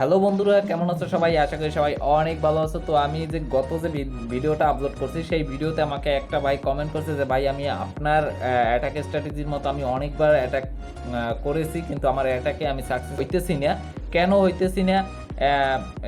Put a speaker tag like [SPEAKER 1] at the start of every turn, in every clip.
[SPEAKER 1] Hello বন্ধুরা, কেমন আছো সবাই? আশা করি সবাই অনেক ভালো আছো। তো আমি যে গত যে ভিডিওটা আপলোড করছি, সেই ভিডিওতে আমাকে একটা ভাই কমেন্ট করছে যে, ভাই, আমি আপনার অ্যাটাক স্ট্র্যাটেজির মতো আমি অনেকবার অ্যাটাক করেছি, কিন্তু আমার অ্যাটাকে আমি সাকসেস হইতেছি না। কেন হইতেছি না?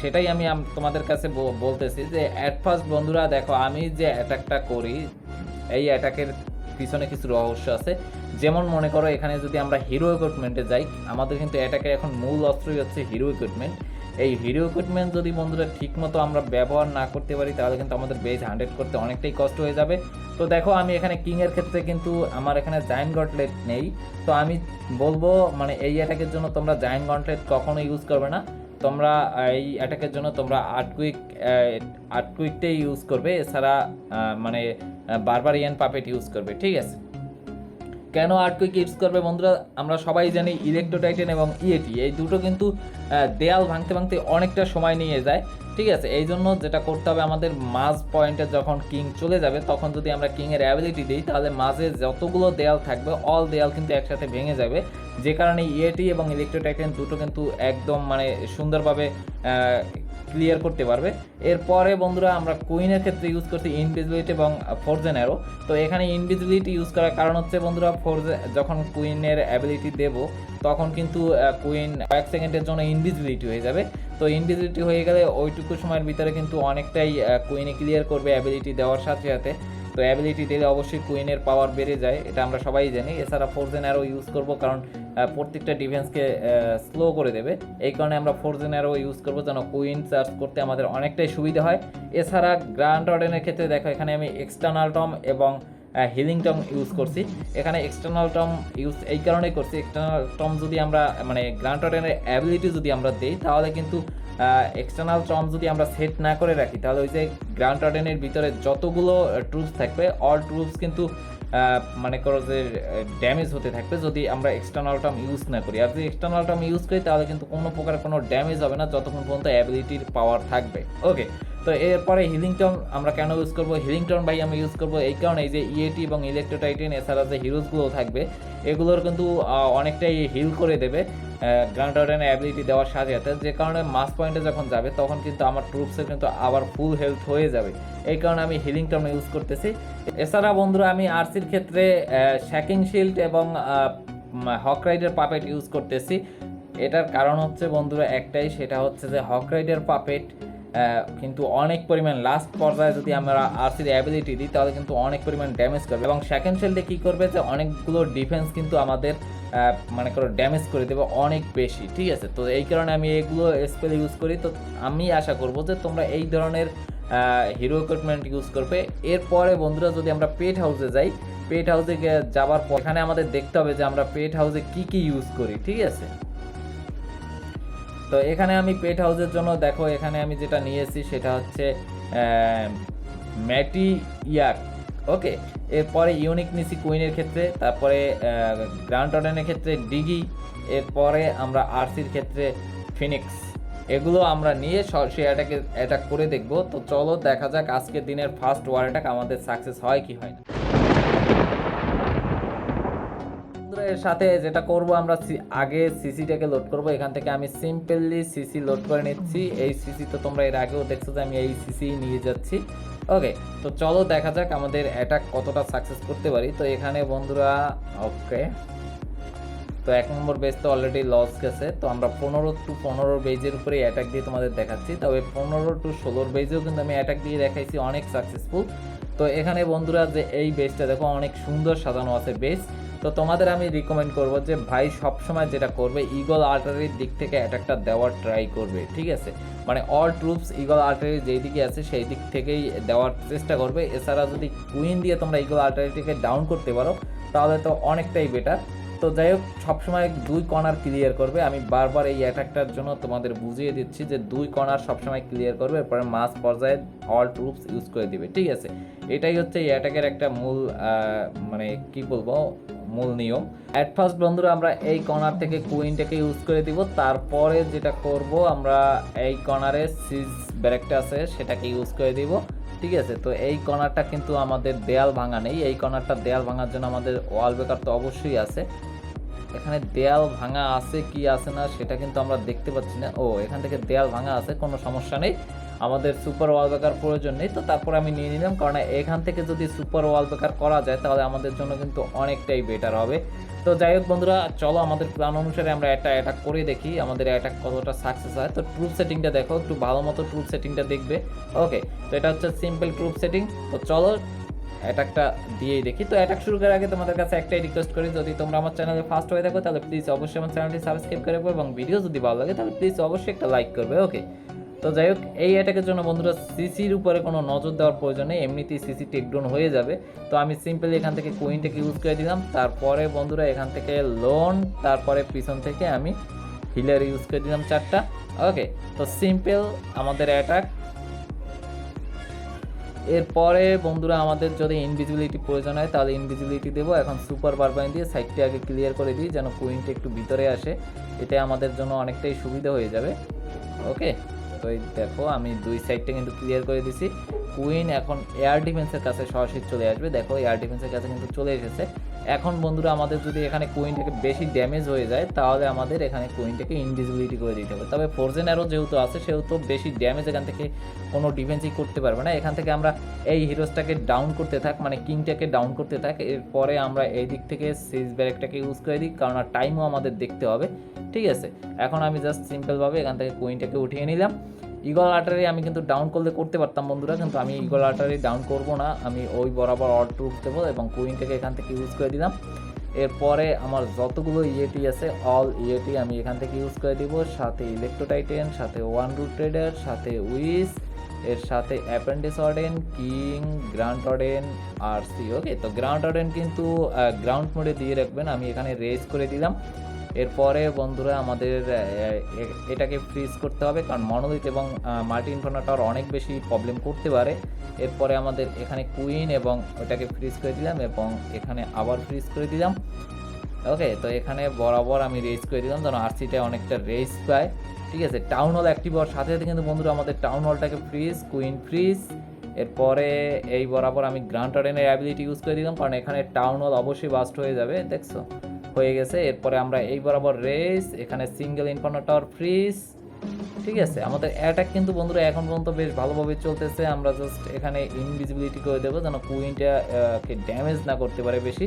[SPEAKER 1] সেটাই আমি তোমাদের কাছে বলতেছি যে অ্যাট ফার্স্ট বন্ধুরা, দেখো, আমি যে অ্যাটাকটা করি, এই অ্যাটাকের পিছনে কিছু রহস্য আছে। যেমন মনে করো এখানে যদি আমরা হিরো ইকুইপমেন্টে যাই, আমাদের কিন্তু অ্যাটাকের এখন মূল অস্ত্রই হচ্ছে হিরো ইকুইপমেন্ট এই হিরো ইকুইপমেন্ট যদি বন্ধুরা ঠিকমতো আমরা ব্যবহার না করতে পারি, তাহলে কিন্তু আমাদের বেজ হান্ড্রেড করতে অনেকটাই কষ্ট হয়ে যাবে। তো দেখো, আমি এখানে কিংয়ের ক্ষেত্রে কিন্তু আমার এখানে জাইন গন্টলেট নেই। তো আমি বলব মানে এই অ্যাটাকের জন্য তোমরা জাইন গটলেট কখনো ইউজ করবে না। তোমরা এই অ্যাটাকের জন্য তোমরা আটকুইক আটকুইকটাই ইউজ করবে। এছাড়া মানে বারবার ইয়ান পাপেট ইউজ করবে, ঠিক আছে? কেন আর্টকুইক ইউজ করবে বন্ধুরা? আমরা সবাই জানি ইলেকট্রোটাইটেন এবং ইএটি এই দুটো কিন্তু দেয়াল ভাঙতে ভাঙতে অনেকটা সময় নিয়ে যায়, ঠিক আছে? এই জন্য যেটা করতে হবে আমাদের মাঝ পয়েন্টে যখন কিং চলে যাবে, তখন যদি আমরা কিংয়ের অ্যাবিলিটি দিই, তাহলে মাঝে যতগুলো দেয়াল থাকবে অল দেয়াল কিন্তু একসাথে ভেঙে যাবে। যে কারণে ইএটি এবং ইলেকট্রোটাইটেন দুটো কিন্তু একদম মানে সুন্দরভাবে ক্লিয়ার করতে পারবে। এরপরে বন্ধুরা আমরা কুইনের ক্ষেত্রে ইউজ করছি ইনভিজিবিলিটি এবং ফোরজেন অ্যারো তো এখানে ইনভিজিবিলিটি ইউজ করার কারণ হচ্ছে বন্ধুরা ফোরজে যখন কুইনের অ্যাবিলিটি দেব, তখন কিন্তু কুইন কয়েক সেকেন্ডের জন্য ইনভিজিবিলিটি হয়ে যাবে। তো ইনভিজিবিলিটি হয়ে গেলে ওইটুকু সময়ের ভিতরে কিন্তু অনেকটাই কুইনে ক্লিয়ার করবে অ্যাবিলিটি দেওয়ার সাথে সাথে। তো অ্যাবিলিটি দিলে অবশ্যই কুইনের পাওয়ার বেড়ে যায়, এটা আমরা সবাই জানি। এছাড়া ফোরজেন অ্যারো ইউজ করব কারণ প্রত্যেকটা ডিফেন্সকে স্লো করে দেবে। এই কারণে আমরা ফোরজেন অ্যারো ইউজ করব যেন কুইন চার্জ করতে আমাদের অনেকটাই সুবিধা হয়। এছাড়া গ্র্যান্ড অর্ডেনের ক্ষেত্রে দেখো, এখানে আমি এক্সটার্নাল টম এবং হিলিং টম ইউজ করছি। এখানে এক্সটার্নাল টম ইউজ এই কারণেই করছি। এক্সটার্নাল টম যদি আমরা মানে গ্র্যান্ড অর্ডেনের অ্যাবিলিটি যদি আমরা দিই, তাহলে কিন্তু এক্সটার্নাল টম যদি আমরা সেট না করে রাখি, তাহলে ওই যে গ্র্যান্ড অর্ডেনের ভিতরে যতগুলো ট্রুপস থাকবে অল ট্রুপস কিন্তু মনে করো যে ড্যামেজ হতে থাকবে যদি আমরা এক্সটার্নাল টার্ম ইউজ না করি। আর যদি এক্সটার্নাল টার্ম ইউজ করি, তাহলে কিন্তু কোনো প্রকার কোনো ড্যামেজ হবে না যতক্ষণ পর্যন্ত অ্যাবিলিটির পাওয়ার থাকবে। ওকে তো এরপরে হিলিং টন আমরা কেন ইউজ করব? হিলিং টন ভাই আমরা ইউজ করব এই কারণে এই যে ইএটি এবং ইলেকট্রোটাইটেন এছাড়া যে হিরোজগুলো থাকবে, এগুলোর কিন্তু অনেকটাই হিল করে দেবে। গ্রাউন্ড আউটেনের অ্যাবিলিটি দেওয়ার সাথে সাথে যে কারণে মাস পয়েন্টে যখন যাবে, তখন কিন্তু আমার ট্রুপসের কিন্তু আবার ফুল হেলথ হয়ে যাবে। এই কারণে আমি হিলিং টার্ম ইউজ করতেছি। এছাড়া বন্ধুরা, আমি আরসির ক্ষেত্রে শ্যাকিং শিল্ড এবং হক রাইডের পাপেট ইউজ করতেছি। এটার কারণ হচ্ছে বন্ধুরা একটাই, সেটা হচ্ছে যে হক রাইডের পাপেট কিন্তু অনেক পরিমাণ লাস্ট পর্যায়ে যদি আমরা আরসির অ্যাবিলিটি দিই, তাহলে কিন্তু অনেক পরিমাণ ড্যামেজ করবে। এবং সেকেন্ড শিল্ডে কী করবে যে অনেকগুলো ডিফেন্স কিন্তু আমাদের মানে করো ড্যামেজ করে দেবে অনেক বেশি, ঠিক আছে? তো এই কারণে আমি এগুলো স্পেল ইউজ করি। তো আমি আশা করব যে তোমরা এই ধরনের হিরো ইকুইপমেন্ট ইউজ করবে। এরপরে বন্ধুরা যদি আমরা পেট হাউসে যাই পেট হাউসে যাওয়ার পর এখানে আমাদের দেখতে হবে যে আমরা পেট হাউসে কি কি ইউজ করি, ঠিক আছে? তো এখানে আমি পেট হাউসের জন্য দেখো, এখানে আমি যেটা নিয়েছি সেটা হচ্ছে ম্যাটি ইয়াক ওকে এরপরে ইউনিক নিছি কুইনের ক্ষেত্রে, তারপরে গ্রান্ড অর্ডেনের ক্ষেত্রে ডিগি এরপরে আমরা আরসির ক্ষেত্রে ফিনিক্স এগুলো আমরা নিয়ে স- সে অ্যাটাকে অ্যাটাক করে দেখব। তো চলো দেখা যাক আজকের দিনের ফার্স্ট ওয়ার অ্যাটাক আমাদের সাকসেস হয় কি হয় না বন্ধুরা, এর সাথে যেটা করব, আমরা আগে সিসিটাকে লোড করব। এখান থেকে আমি সিম্পলি সিসি লোড করে নিচ্ছি। এই সিসি তো তোমরা এর আগেও দেখছ যে আমি এই সিসি নিয়ে যাচ্ছি। ওকে তো চলো দেখা যাক আমাদের অ্যাটাক কতটা সাকসেস করতে পারি। তো এখানে বন্ধুরা ওকে তো এক নম্বর বেজ তো অলরেডি লস গেছে। তো আমরা পনেরো টু পনেরো বেজের উপরে অ্যাটাক দিয়ে তোমাদের দেখাচ্ছি। তবে পনেরো টু ষোলোর বেজেও কিন্তু আমি অ্যাটাক দিয়ে দেখাইছি, অনেক সাকসেসফুল তো এখানে বন্ধুরা যে এই বেসটা দেখো, অনেক সুন্দর সাজানো আছে বেস তো তোমাদের আমি রিকমেন্ড করব যে ভাই সবসময় যেটা করবে ইগল আর্টারির দিক থেকে অ্যাটাকটা দেওয়ার ট্রাই করবে, ঠিক আছে? মানে অল ট্রুপস ইগল আর্টারি যেই দিকে আছে সেই দিক থেকেই দেওয়ার চেষ্টা করবে। এছাড়া যদি কুইন দিয়ে তোমরা ইগল আর্টারিটিকে ডাউন করতে পারো, তাহলে তো অনেকটাই বেটার তো যাই হোক, সবসময় দুই কর্নার ক্লিয়ার করবে। আমি বারবার এই অ্যাটাকটার জন্য তোমাদের বুঝিয়ে দিচ্ছি যে দুই কর্নার সবসময় ক্লিয়ার করবে, এরপরে মাস পর্যায়ে অল ট্রুপস ইউজ করে দিবে, ঠিক আছে? এটাই হচ্ছে এই অ্যাটাকের একটা মূল মানে কি বলব? মূল নিয়ম। অ্যাট ফার্স্ট বন্ধুরা, আমরা এই কর্নার থেকে কুইনটাকে ইউজ করে দিব। তারপরে যেটা করব, আমরা এই কর্নারে সিজ ব্যারেকটা আছে, সেটাকে ইউজ করে দিব। ঠিক আছে? তো এই কর্নারটা কিন্তু আমাদের দেয়াল ভাঙা নেই। এই কর্নারটা দেয়াল ভাঙার জন্য আমাদের ওয়াল বেকার তো অবশ্যই আছে। এখানে দেয়াল ভাঙা আছে কি আছে না সেটা কিন্তু আমরা দেখতে পাচ্ছি না। ও, এখান থেকে দেয়াল ভাঙা আছে, কোনো সমস্যা নেই। আমাদের সুপার ওয়াল বেকার প্রয়োজন নেই, তো তারপর আমি নিয়ে নিলাম, কারণ এখান থেকে যদি সুপার ওয়াল বেকার করা যায়, তাহলে আমাদের জন্য কিন্তু অনেকটাই বেটার হবে। তো যাই হোক বন্ধুরা, চলো আমাদের প্ল্যান অনুসারে আমরা একটা অ্যাটাক করে দেখি, আমাদের অ্যাটাক কতটা সাকসেস হয়। তো ট্রুপ সেটিংটা দেখো, একটু ভালো মতো ট্রুপ সেটিংটা দেখবে। ওকে তো এটা হচ্ছে সিম্পল ট্রুপ সেটিং তো চলো অ্যাটাকটা দিয়েই দেখি। তো অ্যাটাক শুরু করার আগে তোমাদের কাছে একটাই রিকোয়েস্ট করি, যদি তোমরা আমার চ্যানেলে ফার্স্ট হয়ে থাকো, তাহলে প্লিজ অবশ্যই আমার চ্যানেলটি সাবস্ক্রাইব করে এবং ভিডিও যদি ভালো লাগে, তাহলে প্লিজ অবশ্যই একটা লাইক করবে ওকে তো যাই হোক, এই অ্যাটাকের জন্য বন্ধুরা সিসির উপরে কোনো নজর দেওয়ার প্রয়োজন নেই, এমনিতেই সিসি টেকডাউন হয়ে যাবে। তো আমি সিম্পলি এখান থেকে কুইনটাকে ইউজ করে দিলাম, তারপরে বন্ধুরা এখান থেকে লোন তারপরে পিছন থেকে আমি হিলার ইউজ করে দিলাম চারটা ওকে তো সিম্পল আমাদের অ্যাটাক এরপরে বন্ধুরা, আমাদের যদি ইনভিজিবিলিটি প্রয়োজন হয়, তাহলে ইনভিজিবিলিটি দেবো। এখন সুপার বারবাইন দিয়ে সাইডটি আগে ক্লিয়ার করে দিই, যেন কুইনটা একটু ভিতরে আসে। এতে আমাদের জন্য অনেকটাই সুবিধা হয়ে যাবে। ওকে তো এই দেখো, আমি দুই সাইডটা কিন্তু ক্লিয়ার করে দিছি। কুইন এখন এয়ার ডিফেন্সের কাছে সরাসরি চলে আসবে। দেখো এয়ার ডিফেন্সের কাছে কিন্তু চলে এসেছে। এখন বন্ধুরা আমাদের যদি এখানে কুইনটাকে বেশি ড্যামেজ হয়ে যায়, তাহলে আমাদের এখানে কুইনটাকে ইনভিজিবিলিটি করে দিতে হবে। তবে ফোরজেন অ্যারো যেহেতু আছে, সেহেতু বেশি ড্যামেজ এখান থেকে কোনো ডিফেন্সই করতে পারবে না। এখান থেকে আমরা এই হিরোসটাকে ডাউন করতে থাক মানে কিংটাকে ডাউন করতে থাক। এরপরে আমরা এই দিক থেকে সিজ ব্যারেকটাকে ইউজ করে দিই কারণ টাইমও আমাদের দেখতে হবে। ঠিক আছে? এখন আমি জাস্ট সিম্পলভাবে এখান থেকে কুইনটাকে উঠিয়ে নিলাম। ইগল আর্টারি আমি কিন্তু ডাউন করলে করতে পারতাম বন্ধুরা, কিন্তু আমি ইগল আর্টারি ডাউন করব না। আমি ওই বরাবর অল ট্রুপ দেবো এবং কুইনটাকে এখান থেকে ইউজ করে দিলাম। এরপরে আমার যতগুলো ইএটি আছে অল ইএটি আমি এখান থেকে ইউজ করে দিব। সাথে ইলেকট্রোটাইটেন সাথে ওয়ান রুট ট্রেডার সাথে উইস এর সাথে apprentice warden king grand warden R C okay তো গ্রাউন্ড অর্ডেন কিন্তু গ্রাউন্ড মোডে দিয়ে রাখবেন। আমি এখানে রেজ করে দিলাম। এরপরে বন্ধুরা আমাদের এটাকে ফ্রিজ করতে হবে কারণ মনোলিথ এবং মাল্টি ইনফর্নাটার অনেক বেশি প্রবলেম করতে পারে। এরপরে আমাদের এখানে কুইন এবং ওটাকে ফ্রিজ করে দিলাম এবং এখানে আবার ফ্রিজ করে দিলাম। ওকে তো এখানে বরাবর আমি রেস করে দিলাম যেন আরসিটা অনেকটা রেস পায়। ঠিক আছে টাউন হল অ্যাক্টিভ হওয়ার সাথে সাথে কিন্তু বন্ধুরা আমাদের টাউন হলটাকে ফ্রিজ কুইন ফ্রিজ এরপরে এই বরাবর আমি গ্রান্ট অরেনের অ্যাবিলিটি ইউজ করে দিলাম, কারণ এখানে টাউন হল অবশ্যই বাস্ট হয়ে যাবে, দেখছ? হয়ে গেছে। এরপরে আমরা এই বরাবর রেস এখানে সিঙ্গেল ইনফর্নেটর ফ্রিজ ঠিক আছে? আমাদের অ্যাটাক কিন্তু বন্ধুরা এখন পর্যন্ত বেশ ভালোভাবে চলতেছে। আমরা জাস্ট এখানে ইনভিজিবিলিটি করে দেবো যেন কুইনটা ড্যামেজ না করতে পারে বেশি।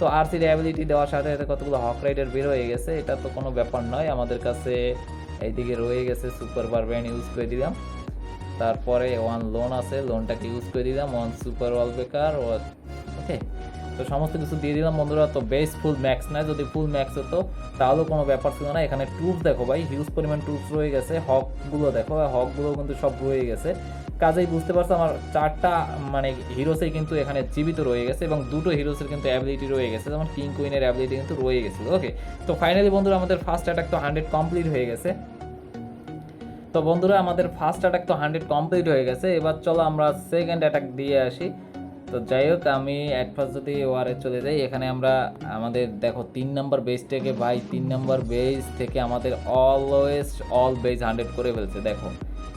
[SPEAKER 1] তো আরসির অ্যাবিলিটি দেওয়ার সাথে সাথে কতগুলো হক রাইডার বের হয়ে গেছে, এটা তো কোনো ব্যাপার নয়। আমাদের কাছে এইদিকে রয়ে গেছে সুপার বারব্যান ইউজ করে দিলাম। তারপরে ওয়ান লোন আছে লোনটাকে ইউজ করে দিলাম। ওয়ান সুপার ওয়াল বেকার ওকে তো সমস্ত কিছু দিয়ে দিলাম, বন্ধুরা। তো বেস ফুল ম্যাক্স না যদি ফুল ম্যাক্স হতো, তাহলেও কোনো ব্যাপার ছিল না। এখানে ট্রুপস দেখো ভাই হিউজ পরিমাণ ট্রুপস রয়ে গেছে। হকগুলো দেখো হকগুলো কিন্তু সব রয়ে গেছে। কাজেই বুঝতে পারছ, আমার চারটা মানে হিরোসেই কিন্তু এখানে জীবিত রয়ে গেছে এবং দুটো হিরোসের কিন্তু অ্যাবিলিটি রয়ে গেছে। যেমন কিং কুইনের অ্যাবিলিটি কিন্তু রয়ে গেছিল। ওকে তো ফাইনালি বন্ধুরা, আমাদের ফার্স্ট অ্যাটাক তো হান্ড্রেড কমপ্লিট হয়ে গেছে। তো বন্ধুরা, আমাদের ফার্স্ট অ্যাটাক তো হান্ড্রেড কমপ্লিট হয়ে গেছে। এবার চলো আমরা সেকেন্ড অ্যাটাক দিয়ে আসি। তো যাই হোক, আমি ফার্স্ট যদি ওয়ারে চলে যাই, এখানে আমরা আমাদের, দেখো, তিন নম্বর বেস থেকে, ভাই, তিন নম্বর বেস থেকে আমাদের অলওয়েজ অল বেজ হান্ড্রেড করে ফেলছে, দেখো।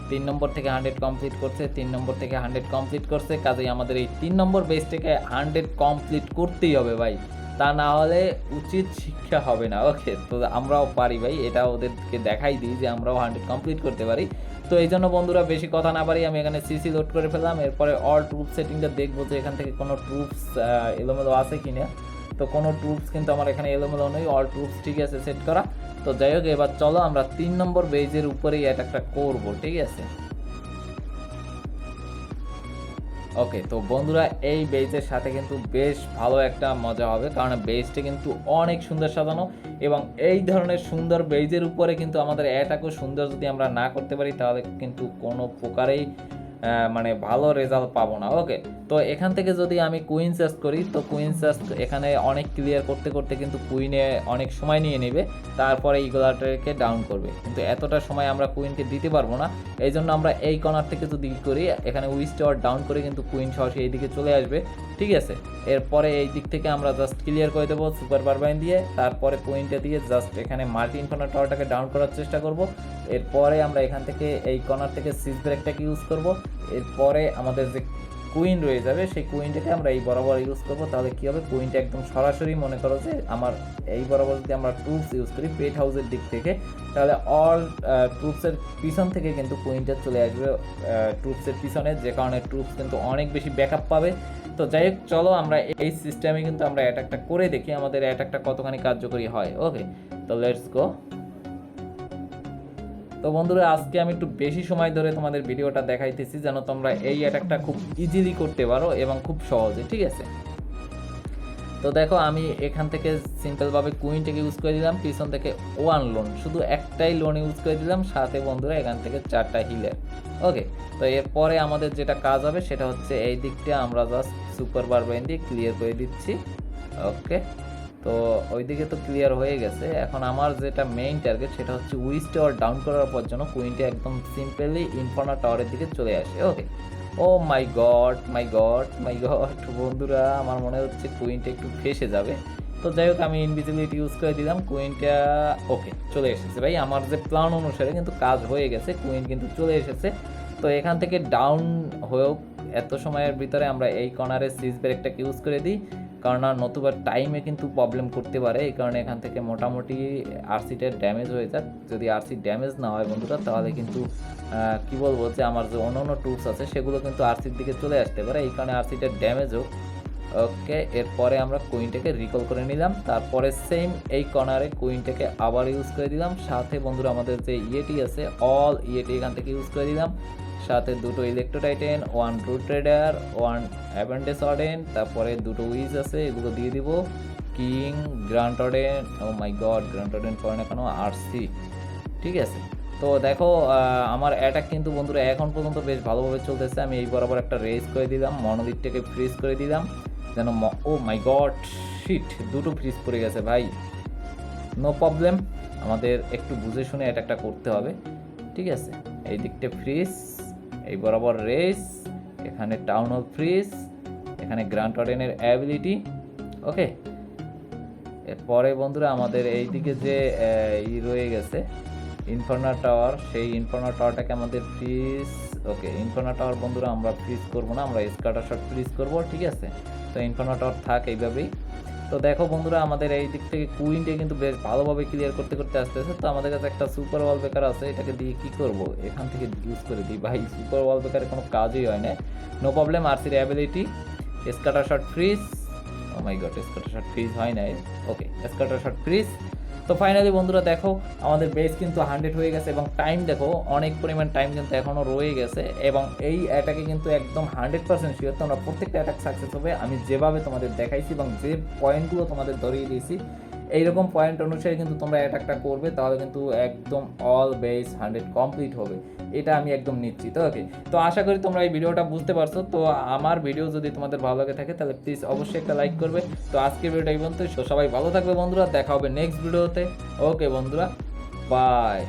[SPEAKER 1] তিন নম্বর থেকে হান্ড্রেড কমপ্লিট করছে, তিন নম্বর থেকে হান্ড্রেড কমপ্লিট করছে, কাজেই আমাদের এই তিন নম্বর বেস থেকে হান্ড্রেড কমপ্লিট করতেই হবে, ভাই। তা না হলে উচিত শিক্ষা হবে না। ওকে, তো আমরাও পারি ভাই, এটা ওদেরকে দেখাই দিই যে আমরাও হান্ড্রেড কমপ্লিট করতে পারি। তো এই জন্য বন্ধুরা বেশি কথা না পারি আমি এখানে সিসি লোড করে ফেললাম। এরপরে অল ট্রুপ সেটিংটা দেখব যে এখান থেকে কোনো ট্রুপস এলোমেলো আছে কিনা। তো কোনো ট্রুপস কিন্তু আমার এখানে এলোমেলো নেই অল ট্রুপস ঠিক আছে সেট করা। তো যাই হোক, এবার চলো আমরা তিন নম্বর বেজের উপরেই অ্যাটাকটা করব, ঠিক আছে? ওকে তো বন্ধুরা, এই বেজের সাথে কিন্তু বেশ ভালো একটা মজা হবে, কারণ বেজটা কিন্তু অনেক সুন্দর সাজানো এবং এই ধরনের সুন্দর বেজের উপরে কিন্তু আমাদের অ্যাটাকও সুন্দর যদি আমরা না করতে পারি, তাহলে কিন্তু কোনো প্রকারেই মানে ভালো রেজাল্ট পাবো না ওকে তো এখান থেকে যদি আমি কুইন সার্চ করি, তো কুইন সার্চ এখানে অনেক ক্লিয়ার করতে করতে কিন্তু কুইনে অনেক সময় নিয়ে নেবে, তারপরে ইগোলাটারকে ডাউন করবে। কিন্তু এতটা সময় আমরা কুইনকে দিতে পারব না এই জন্য আমরা এই কর্নার থেকে যদি করি, এখানে উইস টাওয়ার ডাউন করে কিন্তু কুইন সরাসরি এইদিকে চলে আসবে, ঠিক আছে? এরপরে এই দিক থেকে আমরা জাস্ট ক্লিয়ার করে দেবো সুপার বারবাইন দিয়ে, তারপরে কুইনটা দিয়ে জাস্ট এখানে মাল্টি ইনফার্নার টাওয়ারটাকে ডাউন করার চেষ্টা করব এরপরে আমরা এখান থেকে এই কর্নার থেকে সিজ ব্রেকটাকে ইউজ করব। এরপরে আমাদের যে কুইন রয়ে যাবে, সেই কুইনটাকে আমরা এই বরাবর ইউজ করব। তাহলে কী হবে? কুইনটা একদম সরাসরি মনে করো যে আমার এই বরাবর যদি আমরা ট্রুপস ইউজ করি পেট হাউসের দিক থেকে, তাহলে অল ট্রুপসের পিছন থেকে কিন্তু কুইনটা চলে আসবে ট্রুপসের পিছনে, যে কারণে ট্রুপস কিন্তু অনেক বেশি ব্যাকআপ পাবে। তো যাই হোক, চলো আমরা এই সিস্টেমে কিন্তু আমরা অ্যাটাকটা করে দেখি আমাদের অ্যাটাকটা কতখানি কার্যকরী হয়। ওকে তো লেটস গো তো বন্ধুরা, আজকে আমি একটু বেশি সময় ধরে তোমাদের ভিডিওটা দেখাইতেছি যেন তোমরা এই অ্যাটাকটা খুব ইজিলি করতে পারো এবং খুব সহজে, ঠিক আছে? তো দেখো, আমি এখান থেকে সিম্পলভাবে কুইনটাকে ইউজ করে দিলাম, পিছন থেকে ওয়ান লোন শুধু একটাই লোন ইউজ করে দিলাম, সাথে বন্ধুরা এখান থেকে চারটা হিলের ওকে তো এরপরে আমাদের যেটা কাজ হবে, সেটা হচ্ছে এই দিকটা আমরা জাস্ট সুপার বারবাইন দিয়ে ক্লিয়ার করে দিচ্ছি ওকে তো ওইদিকে তো ক্লিয়ার হয়ে গেছে। এখন আমার যেটা মেইন টার্গেট সেটা হচ্ছে উইস টাওয়ার ডাউন করার পর জন্য কুইনটা একদম সিম্পলি ইনফর্না টাওয়ারের দিকে চলে আসে okay oh my god my god my god বন্ধুরা, আমার মনে হচ্ছে কুইনটা একটু ফেসে যাবে। তো যাই হোক, আমি ইনভিজিবিলিটি ইউজ করে দিলাম কুইনটা ওকে চলে এসেছে। ভাই, আমার যে প্ল্যান অনুসারে কিন্তু কাজ হয়ে গেছে কুইন কিন্তু চলে এসেছে। তো এখান থেকে ডাউন হয়েও এত সময়ের ভিতরে আমরা এই কর্নারে সিজ ব্রেকটাকে ইউজ করে দিই। কারণ আর নতুবা টাইমে কিন্তু প্রবলেম করতে পারে। এই কারণে এখান থেকে মোটামুটি আরসিটার ড্যামেজ হয়ে যাক। যদি আরসি ড্যামেজ না হয় বন্ধুরা, তাহলে কিন্তু কি বলব যে আমার যে অন্য অন্য টুলস আছে, সেগুলো কিন্তু আরসির দিকে চলে আসতে পারে। এই কারণে আরসিটার ড্যামেজ হোক। ওকে এরপরে আমরা কুইনটাকে রিকল করে নিলাম। তারপরে সেম এই কর্নারে কুইনটাকে আবার ইউজ করে দিলাম। সাথে বন্ধুরা আমাদের যে ইয়েটি আছে অল ইয়েটি এখান থেকে ইউজ করে দিলাম। সাথে দুটো electro titan one root rider one apprentice warden তারপরে দুটো উইজ আছে, এগুলো দিয়ে দিব। King grand warden oh my god grand warden পরে না কেন আরসি ঠিক আছে? তো দেখো আমার অ্যাটাক কিন্তু বন্ধুরা এখন পর্যন্ত বেশ ভালোভাবে চলতেছে। আমি এই বরাবর একটা রেস করে দিলাম মনোদিকটাকে ফ্রিজ করে দিলাম। যেন ও মাই গড শিট দুটো ফ্রিজ পড়ে গেছে ভাই। নো প্রবলেম আমাদের একটু বুঝে শুনে অ্যাটাকটা করতে হবে। ঠিক আছে? এই দিকটা ফ্রিজ এই বরাবর রেস এখানে টাউন হল ফ্রিজ এখানে গ্রান্ট অর্ডেনের অ্যাবিলিটি ওকে এরপরে বন্ধুরা আমাদের এই দিকে যে ই রয়ে গেছে ইনফর্নার টাওয়ার সেই ইনফর্নার টাওয়ারটাকে আমাদের ফ্রিজ ওকে ইনফর্নার টাওয়ার বন্ধুরা আমরা ফ্রিজ করব না, আমরা স্কাটার শট ফ্রিজ করব, ঠিক আছে? তো ইনফর্নার টাওয়ার থাক এইভাবেই। তো দেখো বন্ধুরা, আমাদের এই দিক থেকে কুইনটা কিন্তু বেশ ভালোভাবে ক্লিয়ার করতে করতে আসতেছে। তো আমাদের কাছে একটা সুপার ওয়াল বেকার আছে, এটাকে দিয়ে কি করব? এখান থেকে ইউজ করে দিই। ভাই সুপার ওয়াল বেকারে কোনো কাজই হয় না। No problem আরসির ability scatter shot freeze oh my god scatter shot freeze হয় নাই। ওকে স্কাটার শর্ট ফ্রিজ তো ফাইনালি বন্ধুরা দেখো, আমাদের বেস কিন্তু হান্ড্রেড হয়ে গেছে এবং টাইম দেখো, অনেক পরিমাণ টাইম কিন্তু এখনও রয়ে গেছে এবং এই অ্যাটাকে কিন্তু একদম হান্ড্রেড পার্সেন্ট শিওর তোমরা প্রত্যেকটা অ্যাটাক সাকসেস হবে। আমি যেভাবে তোমাদের দেখাইছি এবং যে পয়েন্টগুলো তোমাদের ধরিয়ে দিয়েছি এইরকম পয়েন্ট অনুসারে কিন্তু তোমরা অ্যাটাকটা করবে, তাহলে কিন্তু একদম অল বেস হান্ড্রেড কমপ্লিট হবে। এটা আমি একদম নিশ্চিত ওকে তো আশা করি তোমরা এই ভিডিওটা বুঝতে পারছ। তো আমার ভিডিও যদি তোমাদের ভালো লাগে থাকে, তাহলে প্লিজ অবশ্যই একটা লাইক করবে। তো আজকের ভিডিওটা এই পর্যন্ত সবাই ভালো থাকবে বন্ধুরা, দেখা হবে নেক্সট ভিডিওতে ওকে বন্ধুরা বাই